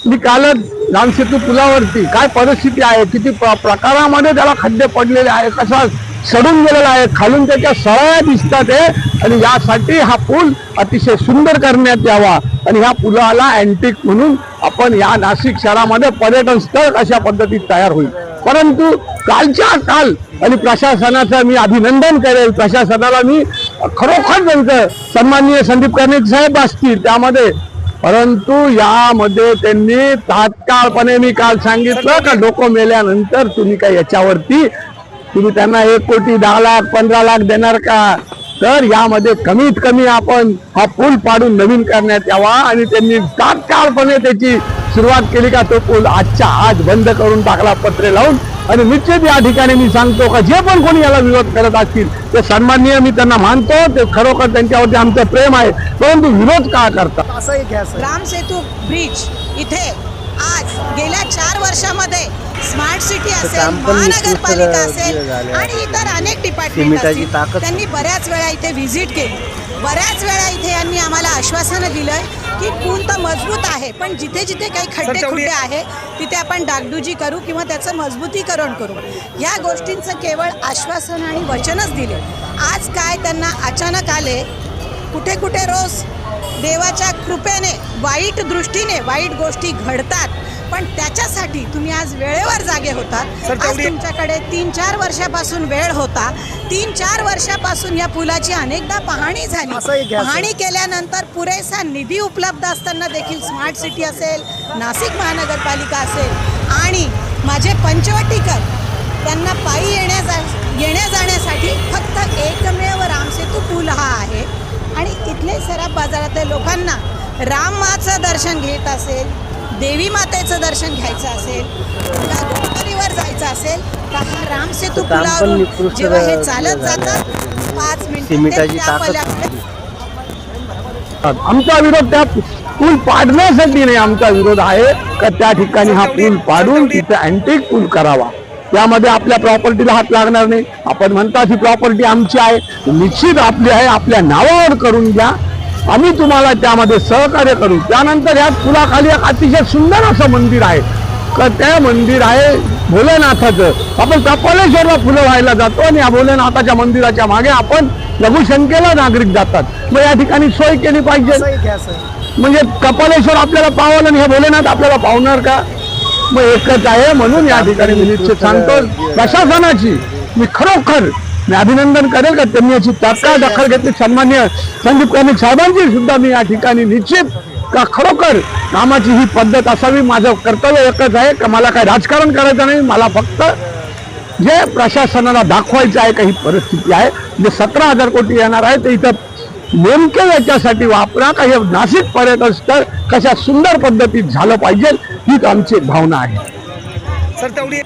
मी कालच रामसेतू पुलावरती काय परिस्थिती आहे किती प्र- प्रकारामध्ये त्याला खड्डे पडलेले आहे कसा सडून गेलेला आहे खालून त्याच्या सळ्या दिसतात आहे आणि यासाठी हा पूल अतिशय सुंदर करण्यात यावा. आणि ह्या पुलाला अँटिक म्हणून आपण या नाशिक शहरामध्ये पर्यटन स्थळ अशा पद्धतीत तयार होईल. परंतु कालच्या काल आणि प्रशासनाचं मी अभिनंदन करेल. प्रशासनाला मी खरोखर त्यांचं सन्माननीय संदीप कर्णिक साहेब असतील त्यामध्ये परंतु यामध्ये त्यांनी तात्काळपणे मी काल सांगितलं का डोकं मेल्यानंतर तुम्ही काय याच्यावरती तुम्ही त्यांना एक कोटी दहा लाख पंधरा लाख देणार का? तर यामध्ये कमीत कमी आपण हा पूल पाडून नवीन करण्यात यावा आणि त्यांनी तात्काळपणे त्याची सुरुवात केली का तो पूल आजच्या आज बंद करून टाकला पत्रे लावून. आणि निश्चित या ठिकाणी मी सांगतो का जे पण कोणी याला विरोध करत असतील ते सन्माननीय मी त्यांना मानतो ते खरोखर त्यांच्यावरती आमचं प्रेम आहे परंतु विरोध का करतात असंही घ्या सर. राम सेतू ब्रिज इथे आज गेल्या चार वर्षामध्ये स्मार्ट सिटी असेल महानगरपालिका असेल. आणि इतर अनेक डिपार्टमेंट असतील ताकद त्यांनी बऱ्याच वेळा इथे व्हिजिट केली. बऱ्याच वेळा इथे यांनी आम्हाला आश्वासनं दिलंय. की पूल तर मजबूत आहे पण जिथे जिथे काही खड्डे खुड्डे आहे तिथे आपण डागडुजी करू किंवा त्याचं मजबूतीकरण करू. या गोष्टींचं केवळ आश्वासन आणि वचनच दिले. आज काय त्यांना अचानक आले कुठे कुठे रोज देवाच्या कृपेने वाईट दृष्टीने वाईट गोष्टी घडतात पण त्याच्यासाठी तुम्ही आज वेळेवर जागे होतात आज तुमच्याकडे तीन चार वर्षापासून वेळ होता. तीन चार वर्षापासून या पुलाची अनेकदा पाहणी झाली. पाहणी केल्यानंतर पुरेसा निधी उपलब्ध असताना देखील स्मार्ट सिटी असेल नाशिक महानगरपालिका असेल आणि माझे पंचवटीकर त्यांना पायी येण्या जा येण्या जाण्यासाठी फक्त एकमेव रामसेतू पूल हा आहे. आणि इथले सराफ बाजारातल्या लोकांना रामाचं दर्शन घेत असेल देवी मातेचं दर्शन घ्यायचं असेल का डोंगरीवर जायचं असेल तर हा रामसेतू पुलावरून जेव्हा हे झालं चालत आहे. जातात पाच मिनिटं आमचा विरोध त्या पूल पाडण्यासाठी नाही आमचा विरोध आहे का त्या ठिकाणी हा पूल पाडून तिथे अँटिक पूल करावा. त्यामध्ये आपल्या प्रॉपर्टीला हात लागणार नाही. आपण म्हणता ही प्रॉपर्टी आमची आहे. निश्चित आपली आहे. आपल्या नावावर करून घ्या. आम्ही तुम्हाला त्यामध्ये सहकार्य करू. त्यानंतर या पुलाखाली एक अतिशय सुंदर असं मंदिर आहे. का त्या मंदिर आहे भोलेनाथाचं. आपण कपालेश्वरला फुलं व्हायला जातो आणि या भोलेनाथाच्या मंदिराच्या मागे आपण लघुशंकेला नागरिक जातात. मग या ठिकाणी सोय केली पाहिजे. म्हणजे कपालेश्वर आपल्याला पावलं आणि हे भोलेनाथ आपल्याला पावणार का? मग एकच आहे म्हणून या ठिकाणी मी निश्चित सांगतो प्रशासनाची. मी खरोखर मी अभिनंदन करेल का? त्यांनी याची तात्काळ दखल घेतली. सन्मान्य संदीप कर्णिक साहेबांची सुद्धा मी या ठिकाणी निश्चित का खरोखर कामाची ही पद्धत असावी माझं कर्तव्य एकच आहे का मला काय राजकारण करायचं नाही मला फक्त जे प्रशासनाला दाखवायचं आहे काही परिस्थिती आहे जे सतरा हजार कोटी येणार आहे ते इथं नेमके याच्यासाठी वापरा का हे नाशिक पर्यटन स्थळ कशा सुंदर पद्धतीत झालं पाहिजे हीच आमची भावना आहे. सर तेवढी